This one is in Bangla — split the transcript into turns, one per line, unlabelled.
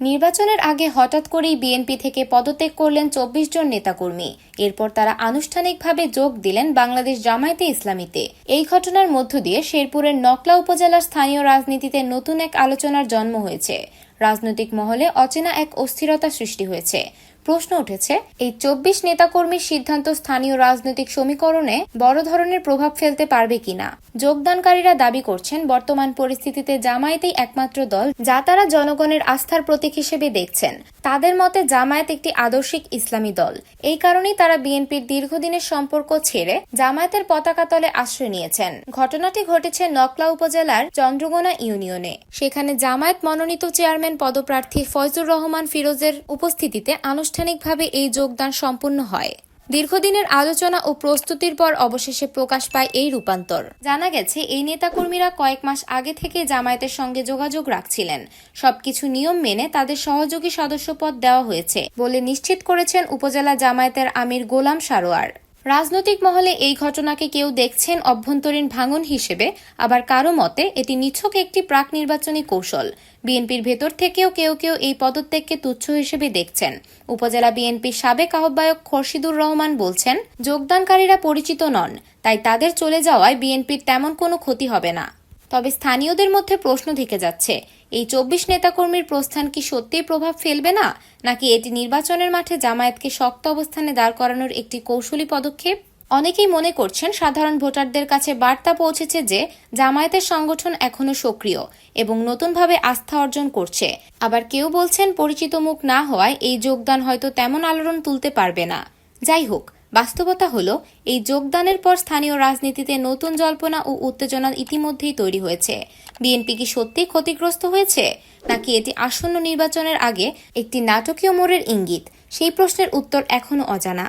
নির্বাচনের আগে হঠাৎ করেই বিএনপি থেকে পদত্যাগ করলেন চব্বিশ জন নেতাকর্মী। এরপর তারা আনুষ্ঠানিকভাবে যোগ দিলেন বাংলাদেশ জামায়াতে ইসলামীতে। এই ঘটনার মধ্য দিয়ে শেরপুরের নকলা উপজেলার স্থানীয় রাজনীতিতে নতুন এক আলোচনার জন্ম হয়েছে। রাজনৈতিক মহলে অচেনা এক অস্থিরতা সৃষ্টি হয়েছে। প্রশ্ন উঠেছে, এই চব্বিশ নেতাকর্মীর সিদ্ধান্ত স্থানীয় রাজনৈতিক সমীকরণে বড় ধরনের প্রভাব ফেলতে পারবে কিনা? যোগদানকারীরা দাবি করছেন, বর্তমান পরিস্থিতিতে জামায়াতেই একমাত্র দল যা তারা জনগণের আস্থার প্রতীক হিসেবে দেখছেন। তাদের মতে, জামায়াত একটি আদর্শিক ইসলামী দল। এই কারণেই তারা বিএনপির দীর্ঘদিনের সম্পর্ক ছেড়ে জামায়াতের পতাকা তলে আশ্রয় নিয়েছেন। ঘটনাটি ঘটেছে নকলা উপজেলার চন্দ্রগোনা ইউনিয়নে। সেখানে জামায়াত মনোনীত চেয়ারম্যান পদপ্রার্থী ফয়জুর রহমান ফিরোজের উপস্থিতিতে আনুষ্ঠানিকভাবে এই যোগদান সম্পন্ন হয়। দীর্ঘদিনের আলোচনা ও প্রস্তুতির পর অবশেষে প্রকাশ পায় এই রূপান্তর। জানা গেছে, এই নেতাকর্মীরা কয়েক মাস আগে থেকে জামায়াতের সঙ্গে যোগাযোগ রাখছিলেন। সবকিছু নিয়ম মেনে তাদের সহযোগী সদস্যপদ দেওয়া হয়েছে বলে নিশ্চিত করেছেন উপজেলা জামায়াতের আমির গোলাম সারোয়ার। রাজনৈতিক মহলে এই ঘটনাকে কেউ দেখছেন অভ্যন্তরীণ ভাঙন হিসেবে, আবার কারও মতে এটি নিছক একটি প্রাক নির্বাচনী কৌশল। বিএনপির ভেতর থেকেও কেউ কেউ এই পদত্যাগকে তুচ্ছ হিসেবে দেখছেন। উপজেলা বিএনপির সাবেক আহ্বায়ক খোরশিদুর রহমান বলছেন, যোগদানকারীরা পরিচিত নন, তাই তাদের চলে যাওয়ায় বিএনপির তেমন কোনো ক্ষতি হবে না। তবে স্থানীয়দের মধ্যে প্রশ্ন থেকে যাচ্ছে, এই চব্বিশ নেতাকর্মীর প্রস্থান কি সত্যিই প্রভাব ফেলবে না? নাকি এটি নির্বাচনের মাঠে জামায়াতকে শক্ত অবস্থানে দাঁড় করানোর একটি কৌশলী পদক্ষেপ? অনেকেই মনে করছেন সাধারণ ভোটারদের কাছে বার্তা পৌঁছেছে যে জামায়াতের সংগঠন এখনও সক্রিয় এবং নতুনভাবে আস্থা অর্জন করছে। আবার কেউ বলছেন পরিচিত মুখ না হওয়ায় এই যোগদান হয়তো তেমন আলোড়ন তুলতে পারবে না। যাই হোক বাস্তবতা হলো, এই যোগদানের পর স্থানীয় রাজনীতিতে নতুন জল্পনা ও উত্তেজনা ইতিমধ্যেই তৈরি হয়েছে। বিএনপি কি সত্যিই ক্ষতিগ্রস্ত হয়েছে, নাকি এটি আসন্ন নির্বাচনের আগে একটি নাটকীয় মোড়ের ইঙ্গিত? সেই প্রশ্নের উত্তর এখনও অজানা।